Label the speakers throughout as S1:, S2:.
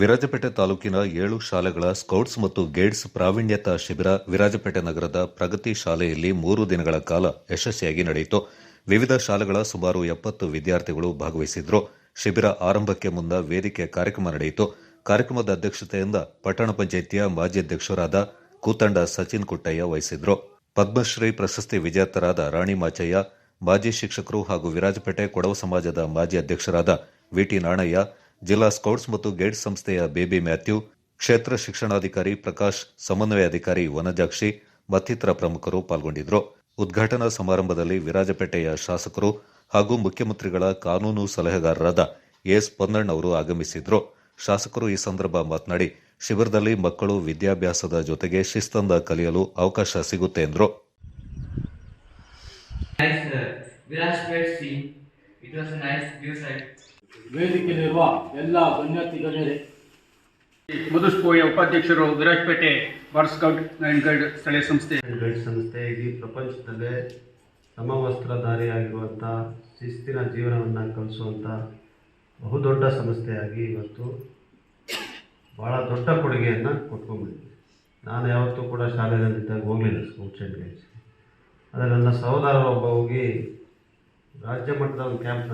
S1: ವಿರಾಜಪೇಟೆ ತಾಲೂಕಿನ ಏಳು ಶಾಲೆಗಳ ಸ್ಕೌಟ್ಸ್ ಮತ್ತು ಗೈಡ್ಸ್ ಪ್ರಾವೀಣ್ಯತಾ ಶಿಬಿರ ವಿರಾಜಪೇಟೆ ನಗರದ ಪ್ರಗತಿ ಶಾಲೆಯಲ್ಲಿ ಮೂರು ದಿನಗಳ ಕಾಲ ಯಶಸ್ವಿಯಾಗಿ ನಡೆಯಿತು. ವಿವಿಧ ಶಾಲೆಗಳ ಸುಮಾರು ಎಪ್ಪತ್ತು ವಿದ್ಯಾರ್ಥಿಗಳು ಭಾಗವಹಿಸಿದ್ರು. ಶಿಬಿರ ಆರಂಭಕ್ಕೆ ಮುನ್ನ ವೇದಿಕೆ ಕಾರ್ಯಕ್ರಮ ನಡೆಯಿತು. ಕಾರ್ಯಕ್ರಮದ ಅಧ್ಯಕ್ಷತೆಯಿಂದ ಪಟ್ಟಣ ಪಂಚಾಯಿತಿಯ ಮಾಜಿ ಅಧ್ಯಕ್ಷರಾದ ಕೂತಂಡ ಸಚಿನ್ ಕುಟ್ಟಯ್ಯ ವಹಿಸಿದ್ರು. ಪದ್ಮಶ್ರೀ ಪ್ರಶಸ್ತಿ ವಿಜೇತರಾದ ರಾಣಿ ಮಾಚಯ್ಯ, ಮಾಜಿ ಶಿಕ್ಷಕರು ಹಾಗೂ ವಿರಾಜಪೇಟೆ ಕೊಡವ ಸಮಾಜದ ಮಾಜಿ ಅಧ್ಯಕ್ಷರಾದ ವಿಟಿ ನಾಣಯ್ಯ ಜಿಲ್ಲಾ ಸ್ಕೌಟ್ಸ್ ಮತ್ತು ಗೈಡ್ಸ್ ಸಂಸ್ಥೆಯ ಬೇಬಿ ಮ್ಯಾಥ್ಯೂ, ಕ್ಷೇತ್ರ ಶಿಕ್ಷಣಾಧಿಕಾರಿ ಪ್ರಕಾಶ್ ಸಮನ್ವಯಾಧಿಕಾರಿ ವನಜಾಕ್ಷಿ, ಮತ್ತಿತರ ಪ್ರಮುಖರು ಪಾಲ್ಗೊಂಡಿದ್ದರು. ಉದ್ಘಾಟನಾ ಸಮಾರಂಭದಲ್ಲಿ ವಿರಾಜಪೇಟೆಯ ಶಾಸಕರು ಹಾಗೂ ಮುಖ್ಯಮಂತ್ರಿಗಳ ಕಾನೂನು ಸಲಹೆಗಾರರಾದ ಎಸ್ ಪೊನ್ನಣ್ಣ ಅವರು ಆಗಮಿಸಿದ್ರು ಶಾಸಕರು ಈ ಸಂದರ್ಭ ಮಾತನಾಡಿ, ಶಿಬಿರದಲ್ಲಿ ಮಕ್ಕಳು ವಿದ್ಯಾಭ್ಯಾಸದ ಜೊತೆಗೆ ಶಿಸ್ತಂದ ಕಲಿಯಲು ಅವಕಾಶ ಸಿಗುತ್ತೆ ಎಂದರು.
S2: Nice view side.
S3: ವೇದಿಕೆಯಲ್ಲಿರುವ ಎಲ್ಲ ಗಣ್ಯಾತಿ ಗಣ್ಯರೇ.
S4: ಮಧುಸ್ಕೋಯ ಉಪಾಧ್ಯಕ್ಷರು ವಿರಾಜಪೇಟೆ ಬಾರ್ ಸ್ಕೌಟ್ ಅಂಡ್ ಗೈಡ್ ಸ್ಥಳೀಯ ಸಂಸ್ಥೆ.
S5: ಗೈಡ್ ಸಂಸ್ಥೆ ಇಡೀ ಪ್ರಪಂಚದಲ್ಲೇ ಸಮವಸ್ತ್ರಧಾರಿಯಾಗಿರುವಂಥ ಶಿಸ್ತಿನ ಜೀವನವನ್ನು ಕಲಿಸುವಂಥ ಬಹುದೊಡ್ಡ ಸಂಸ್ಥೆಯಾಗಿ ಇವತ್ತು ಭಾಳ ದೊಡ್ಡ ಕೊಡುಗೆಯನ್ನು ಕೊಟ್ಕೊಂಡ್ಬಿಟ್ಟಿದೆ. ನಾನು ಯಾವತ್ತೂ ಕೂಡ ಶಾಲೆಯಲ್ಲಿದ್ದಾಗ ಹೋಗಲಿಲ್ಲ ಸ್ಕೌಟ್ಸ್ ಆ್ಯಂಡ್ ಗೈಡ್ಸ್ ಆದರೆ ನನ್ನ ಸಹೋದರ ಒಬ್ಬ ಹೋಗಿ ರಾಜ್ಯ ಮಟ್ಟದ ಒಂದು ಕ್ಯಾಂಪ್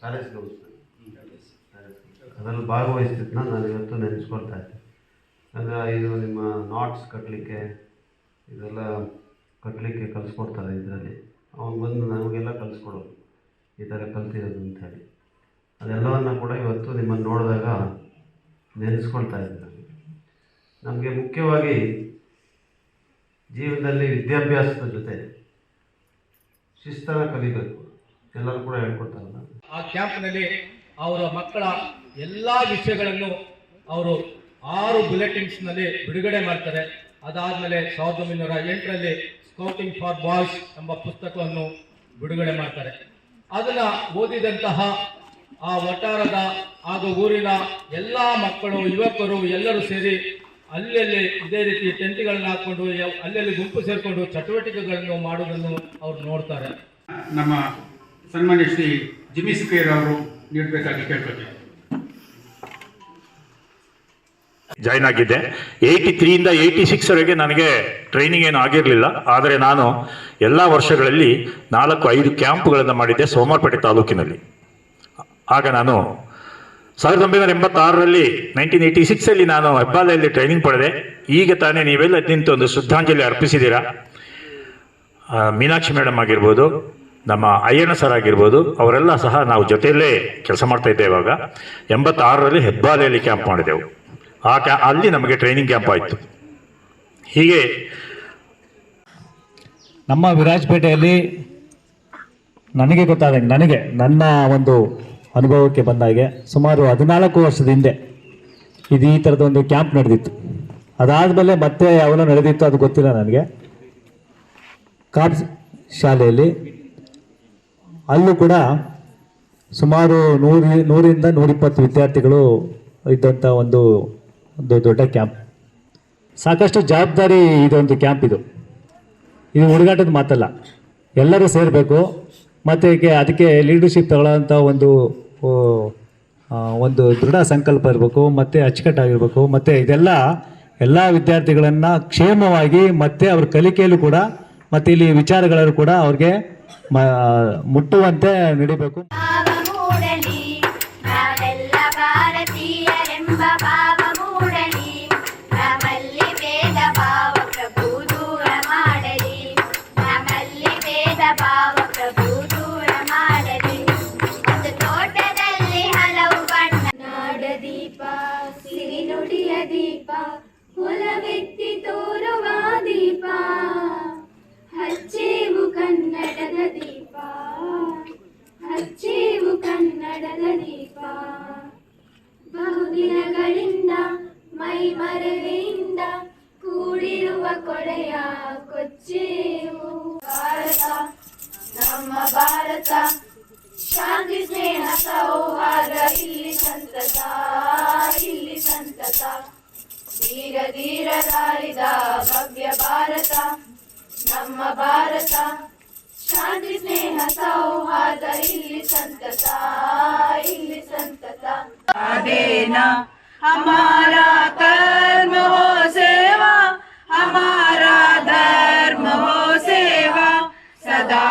S5: ಪ್ಯಾಲೇಸ್ ಗೌಡ್ಸ್ ಅದರಲ್ಲಿ ಭಾಗವಹಿಸ್ತಿದ್ದನ್ನ ನಾನು ಇವತ್ತು ನೆನೆಸ್ಕೊಳ್ತಾ ಇದ್ದೆ. ಅಂದರೆ ಇದು ನಿಮ್ಮ ನಾಟ್ಸ್ ಕಟ್ಟಲಿಕ್ಕೆ, ಇದೆಲ್ಲ ಕಟ್ಟಲಿಕ್ಕೆ ಕಲಿಸ್ಕೊಡ್ತಾರೆ ಇದರಲ್ಲಿ. ಅವ್ನು ಬಂದು ನಮಗೆಲ್ಲ ಕಲಿಸ್ಕೊಡೋದು, ಈ ಥರ ಕಲ್ತಿರೋದು ಅಂಥೇಳಿ. ಅದೆಲ್ಲವನ್ನು ಕೂಡ ಇವತ್ತು ನಿಮ್ಮನ್ನು ನೋಡಿದಾಗ ನೆನೆಸ್ಕೊಳ್ತಾ ಇದ್ದೆ ನನಗೆ ನಮಗೆ ಮುಖ್ಯವಾಗಿ ಜೀವನದಲ್ಲಿ ವಿದ್ಯಾಭ್ಯಾಸದ ಜೊತೆ ಶಿಸ್ತನ್ನು ಕಲಿಬೇಕು. ಎಲ್ಲರೂ ಕೂಡ ಹೇಳ್ಕೊಡ್ತಾರಲ್ಲ.
S3: ಆ ಕ್ಯಾಂಪ್ನಲ್ಲಿ ಅವರ ಮಕ್ಕಳ ಎಲ್ಲ ವಿಷಯಗಳನ್ನು ಅವರು ಆರು ಬುಲೆಟಿನ್ಸ್ನಲ್ಲಿ ಬಿಡುಗಡೆ ಮಾಡ್ತಾರೆ. ಅದಾದಮೇಲೆ ಸಾವಿರದ ಒಂಬೈನೂರ ಎಂಟರಲ್ಲಿ ಸ್ಕೌಟಿಂಗ್ ಫಾರ್ ಬಾಯ್ಸ್ ಎಂಬ ಪುಸ್ತಕವನ್ನು ಬಿಡುಗಡೆ ಮಾಡ್ತಾರೆ. ಅದನ್ನು ಓದಿದಂತಹ ಆ ವಟಾರದ ಹಾಗೂ ಊರಿನ ಎಲ್ಲ ಮಕ್ಕಳು, ಯುವಕರು ಎಲ್ಲರೂ ಸೇರಿ ಅಲ್ಲಲ್ಲಿ ಇದೇ ರೀತಿ ಟೆಂಟ್ಗಳನ್ನ ಹಾಕೊಂಡು ಅಲ್ಲಲ್ಲಿ ಗುಂಪು ಸೇರಿಕೊಂಡು ಚಟುವಟಿಕೆಗಳನ್ನು ಮಾಡೋದನ್ನು ಅವ್ರು ನೋಡ್ತಾರೆ.
S4: ನಮ್ಮ ಸನ್ಮಾನ್ಯ ಶ್ರೀ ಜಿಮ್ಮಿ ಸುಕೇರ್ ಅವರು ನೀಡಬೇಕಾಗಿ ಕೇಳ್ಕೊತೀನಿ.
S6: ಜಾಯ್ನ್ ಆಗಿದ್ದೆ. ಏಯ್ಟಿ ತ್ರೀಯಿಂದ ಏಯ್ಟಿ ಸಿಕ್ಸ್ವರೆಗೆ ನನಗೆ ಟ್ರೈನಿಂಗ್ ಏನು ಆಗಿರಲಿಲ್ಲ. ಆದರೆ ನಾನು ಎಲ್ಲ ವರ್ಷಗಳಲ್ಲಿ ನಾಲ್ಕು, ಐದು ಕ್ಯಾಂಪ್ಗಳನ್ನು ಮಾಡಿದ್ದೆ ಸೋಮಾರ್ಪೇಟೆ ತಾಲೂಕಿನಲ್ಲಿ. ಆಗ ನಾನು ಸಾವಿರದ ಒಂಬೈನೂರ ಎಂಬತ್ತಾರರಲ್ಲಿ ನೈನ್ಟೀನ್ ಏಯ್ಟಿ ಸಿಕ್ಸಲ್ಲಿ ನಾನು ಹೆಬ್ಬಾಲೆಯಲ್ಲಿ ಟ್ರೈನಿಂಗ್ ಪಡೆದೆ. ಈಗ ತಾನೇ ನೀವೆಲ್ಲ ನಿಂತು ಒಂದು ಶ್ರದ್ಧಾಂಜಲಿ ಅರ್ಪಿಸಿದ್ದೀರಾ? ಮೀನಾಕ್ಷಿ ಮೇಡಮ್ ಆಗಿರ್ಬೋದು ನಮ್ಮ ಅಯ್ಯಣ್ಣ ಸರ್ ಆಗಿರ್ಬೋದು, ಅವರೆಲ್ಲ ಸಹ ನಾವು ಜೊತೆಯಲ್ಲೇ ಕೆಲಸ ಮಾಡ್ತಾ ಇದ್ದೆ ಇವಾಗ. ಎಂಬತ್ತಾರರಲ್ಲಿ ಹೆಬ್ಬಾಲೆಯಲ್ಲಿ ಕ್ಯಾಂಪ್ ಮಾಡಿದೆವು. ಆ ಕ್ಯಾ ಅಲ್ಲಿ ನಮಗೆ ಟ್ರೈನಿಂಗ್ ಕ್ಯಾಂಪ್ ಆಯಿತು. ಹೀಗೆ
S7: ನಮ್ಮ ವಿರಾಜಪೇಟೆಯಲ್ಲಿ ನನಗೆ ಗೊತ್ತಾದಂಗೆ ನನಗೆ, ನನ್ನ ಒಂದು ಅನುಭವಕ್ಕೆ ಬಂದಾಗೆ ಸುಮಾರು ಹದಿನಾಲ್ಕು ವರ್ಷದ ಹಿಂದೆ ಇದು ಈ ಥರದ ಒಂದು ಕ್ಯಾಂಪ್ ನಡೆದಿತ್ತು. ಅದಾದಮೇಲೆ ಮತ್ತೆ ಯಾವಲೋ ನಡೆದಿತ್ತು, ಅದು ಗೊತ್ತಿಲ್ಲ ನನಗೆ. ಕಾಬ್ಸ್ ಶಾಲೆಯಲ್ಲಿ ಅಲ್ಲೂ ಕೂಡ ಸುಮಾರು ನೂರು, ನೂರಿಂದ ನೂರಿಪ್ಪತ್ತು ವಿದ್ಯಾರ್ಥಿಗಳು ಇದ್ದಂಥ ಒಂದು ಒಂದು ದೊಡ್ಡ ಕ್ಯಾಂಪ್. ಸಾಕಷ್ಟು ಜವಾಬ್ದಾರಿ ಇದೊಂದು ಕ್ಯಾಂಪ್ ಇದು. ಇದು ಹುಡುಗಾಟದ ಮಾತಲ್ಲ. ಎಲ್ಲರೂ ಸೇರಬೇಕು, ಮತ್ತು ಅದಕ್ಕೆ ಲೀಡರ್ಶಿಪ್ ತಗೊಳ್ಳೋಂಥ ಒಂದು ಒಂದು ದೃಢ ಸಂಕಲ್ಪ ಇರಬೇಕು, ಮತ್ತು ಅಚ್ಚುಕಟ್ಟಾಗಿರ್ಬೇಕು, ಮತ್ತು ಇದೆಲ್ಲ ಎಲ್ಲ ವಿದ್ಯಾರ್ಥಿಗಳನ್ನು ಕ್ಷೇಮವಾಗಿ ಮತ್ತು ಅವ್ರ ಕಲಿಕೆಯಲ್ಲೂ ಕೂಡ, ಮತ್ತು ಇಲ್ಲಿ ವಿಚಾರಗಳಲ್ಲೂ ಕೂಡ ಅವ್ರಿಗೆ ಮುಟ್ಟುವಂತೆ ನಡಿಬೇಕು.
S8: ದೀಪ ಹೊಲವೆತ್ತಿ ತೋರುವ ದೀಪ ಹಚ್ಚೇವು ಕನ್ನಡದ ದೀಪ. ಹಚ್ಚೇವು ಕನ್ನಡದ ದೀಪ. ಬಹುದಿನಗಳಿಂದ ಮೈ ಮರವೆಯಿಂದ ಕೂಡಿರುವ ಕೊಡೆಯ ಕೊಚ್ಚೇವು. ಭಾರತ, ನಮ್ಮ ಭಾರತ, ಶಾಂತಿ, ಸ್ನೇಹ, ಸೌಹಾರ್ದ, ಇಲ್ಲಿ ಸಂತಸ ಇಲ್ಲಿ ಸಂತಸ. ಧೀರ ಧೀರ ಭವ್ಯ ಭಾರತ, ನಮ್ಮ ಭಾರತ. ಶಾಂತಿ ಸ್ನೇಹ ಸೌಹಾರ್ದ ಇಲ್ಲಿ ಸಂತತ ಇಲ್ಲಿ ಸಂತತ
S9: ಅದೇನ
S8: हमारा कर्म हो सेवा हमारा धर्म हो सेवा सदा